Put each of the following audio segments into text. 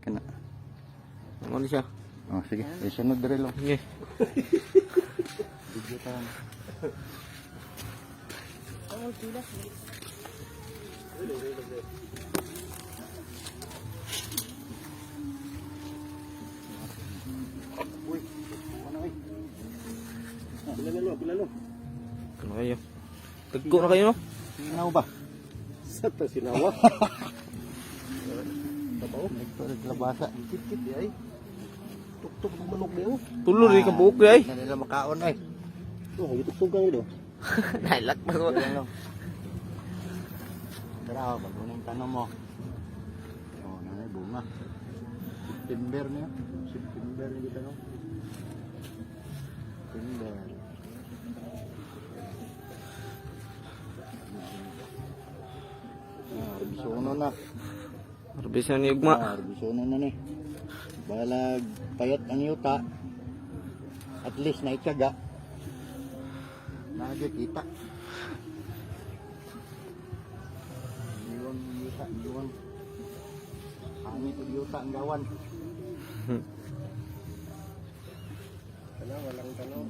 Kana. Ano siya? Oh, sige. Isunod dire lang. Sige. Video tayo. Uy, ano ay? Bilalo, bilalo. Ano kayo? Tagko na kayo, no? Sinaw ba? Sa. Tabaw. Ito naglabasa. Kit-kit di ay. Tuk-tuk ng manok niyo. Tulo rin ka buhok ay. Na nila makaon ay. Oh, gituk-tuk kang ito. Nailak pa ko. Lang. Tara, bago na yung tanong mo. Oh, nanay bunga. September na yun. September na yung tanong. September. Ah, Arbisono na. Arbis na ni Ugma. Arbisono na ni. Balag payat ang yuta. At least na ityaga. Nagyo kita. Iwan yuta, iwan. Hangit ang yuta ang gawan. Kana walang tanong.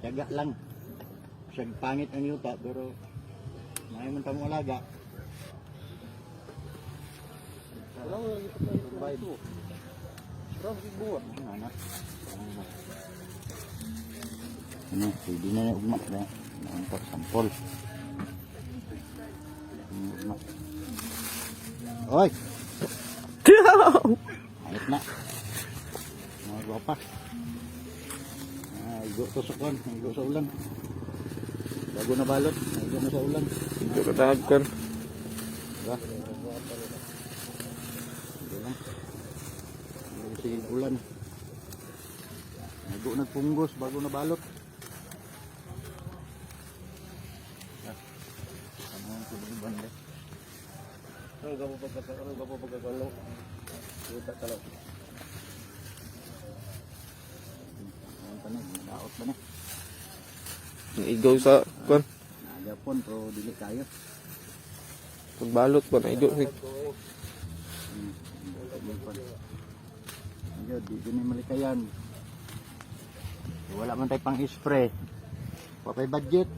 Tiyaga lang. Siyag pangit ang yuta pero may man tamo alaga. Ano, pwede na yung ugma na. Naantok sampol. Yung ugma. Oy! Ayot na. Mga gwapa. Ah, igo tusokon. Igo sa ulan. Bago na balot. Igo na sa ulan. Hindi ko tagkan. Diba? Igo lang. Igo sa ulan. Igo nagpunggos bago na balot. Ah, Ano ang tuliban eh? Ano gapo pagka ano gapo pagka ano. Kita talo. Ano pa na? Daot ba na? Naigaw sa kon. Nagyapon pero dili kayo. Pagbalot ko naigaw si Hmm. Nagyo, di di na malikayan. Wala man tayo pang spray. Wapay budget.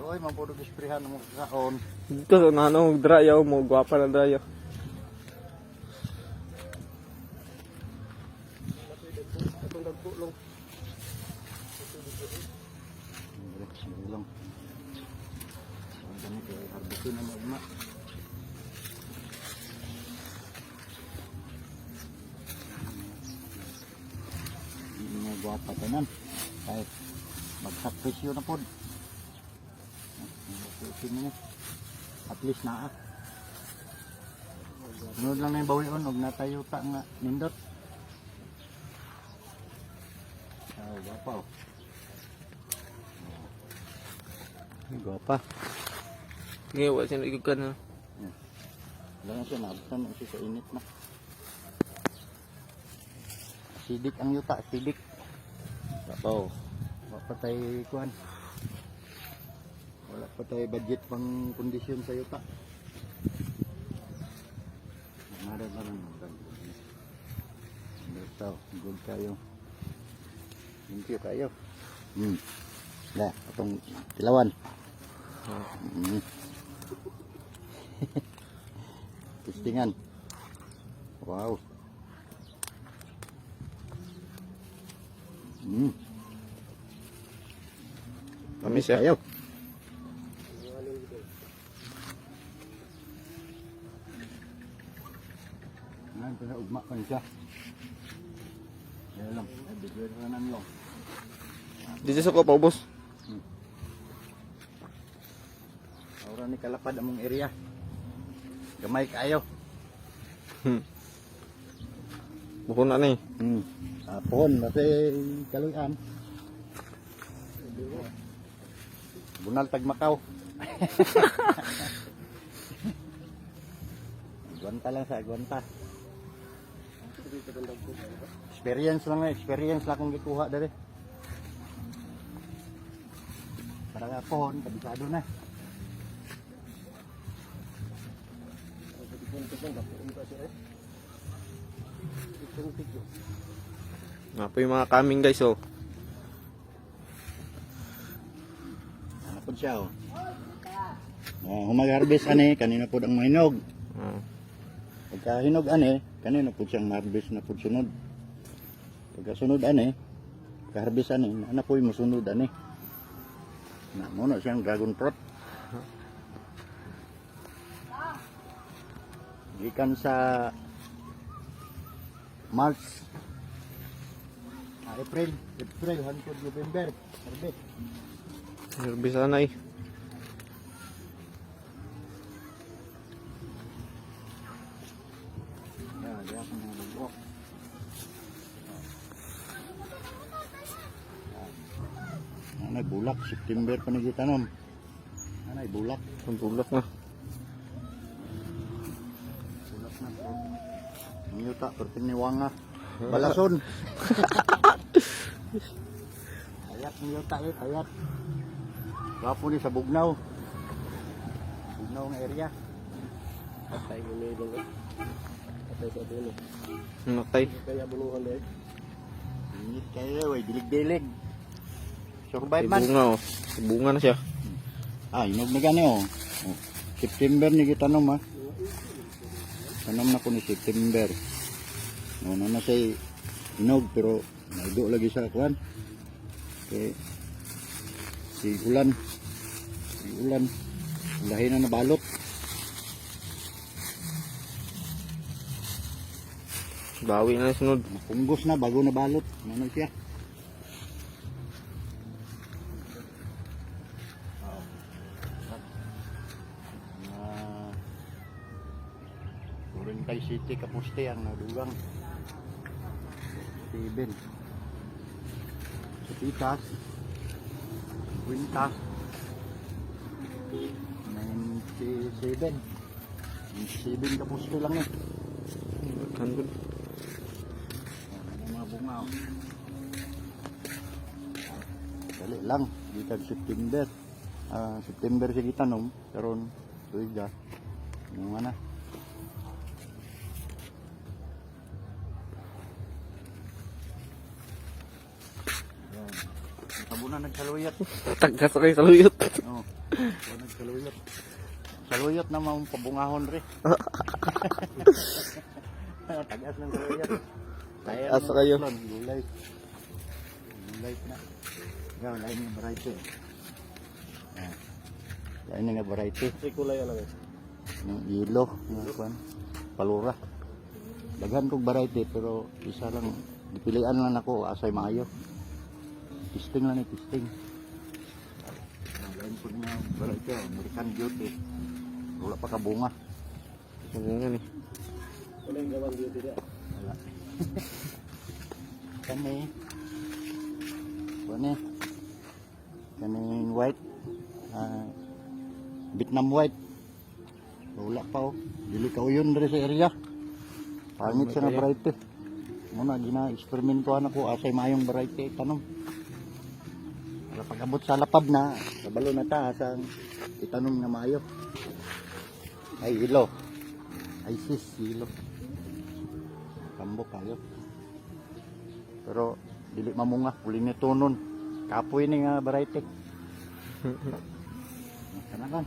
Doy, mampudog isprehan mo kaon. Dito sa nanong drayaw mo, gwapa na drayaw. Ang dami kay harbisin na magma. Nga gwapa tanan. Kahit magsakrisyo na po. At least naa. Sunod lang na yung bawion. Huwag na tayo ta nga nindot. Ah, gwapa oh. Gwapa. Ngayon, siya naigaw ka na. Wala na siya, nabuksan na siya sa init na. Sidik ang yuta, sidik. Sabaw. Wala pa tayo kuhan. Wala pa tayo budget pang kondisyon sa yuta. Nara na lang. Dito, good kayo. Thank you kayo. Hmm. Wala, itong tilawan. Hmm. Testingan. Wow. Hmm. Kami siya. Ayaw. Ngayon, pinaugma pa siya. Kaya lang, bigyan ka ng long. Dito sa ko paubos. Aura ni kalapad among area. Gamay kayo. Buko na ni. Hmm. Apon, kasi kaluyan. Bunal tag Macau. Gwanta lang sa gwanta. Experience lang eh, experience lang akong gikuha dali. Parang apon, kabisado na. Nga po yung mga kaming guys oh. Po siya oh. Oh, humag-harvest ani, kanina po ang mahinog. Ah. Pagka hinog ani, kanina po siyang harvest na po sunod. Pagka sunod ani, pagka-harvest ani, ano po yung musunod ani. Na muna siyang dragon fruit. Gikan sa March ah, April, April hangtod November, harvest. Ako mga bugok. Anay bulak, September pa nagitanom. Anay bulak, Ang tulak na. bulak na po. Ang yuta, perting ni Wanga. Balason. ayat ng yuta eh, ayat. Wapo ni sa Bugnaw. Bugnaw ng area. Patay ko eh. Patay sa dulo. Natay. Kaya bunuhan dahil. Init kayo, way dilig-dilig. Survive man. bunga oh. Bunga na siya. Ah, inog na gani oh. oh. September ni kita nom ha. Tanom na ko ni September. No, na na say inog pero naido lagi sa kuan. Okay. Si ulan. Ulan. Lahi na nabalot. Bawi na sunod. Napunggos na bago nabalot. Ano siya? Kurintay City Kapuste ang nadugang. Steven. Sa Pitas. Quintas. 97. 97 Kapuste lang eh. Kanod. Ano mga bunga oh. Dali lang, gikan September. Ah, September siya gitanom, karon tuig ga. Ano na? Tabunan nagsaluyot. Tagas kayo sa luyot. Oo. Nagsaluyot. Saluyot na mga pabungahon re. Tagas ng saluyot. Tagas kayo. Gulay. Gulay na. Yan, lain nga variety. Lain nga variety. Sikulay yan lang eh. Yung nga kwan. Palura. Daghan kong variety pero isa lang dipilian lang ako asay maayo. Testing lang ni testing. Lain po nga variety, American Beauty. Wala pa ka bunga. Ang bunga ni. Wala yung gawan dito dito. Wala. Kani. Kani. White. Ah, Vietnam white. Wala pa oh. Dili ka yun diri sa area. Pangit sa na variety. Muna gina eksperimentuhan ako asay mayong variety tanom. Para pag-abot sa lapad na, kabalo na ta asang itanom nga maayo. Ay ilo. Ay sis, ilo. Kambo kayo. Pero dili mamunga, uli ni tunon. Kapoy ni nga variety. Kanakan.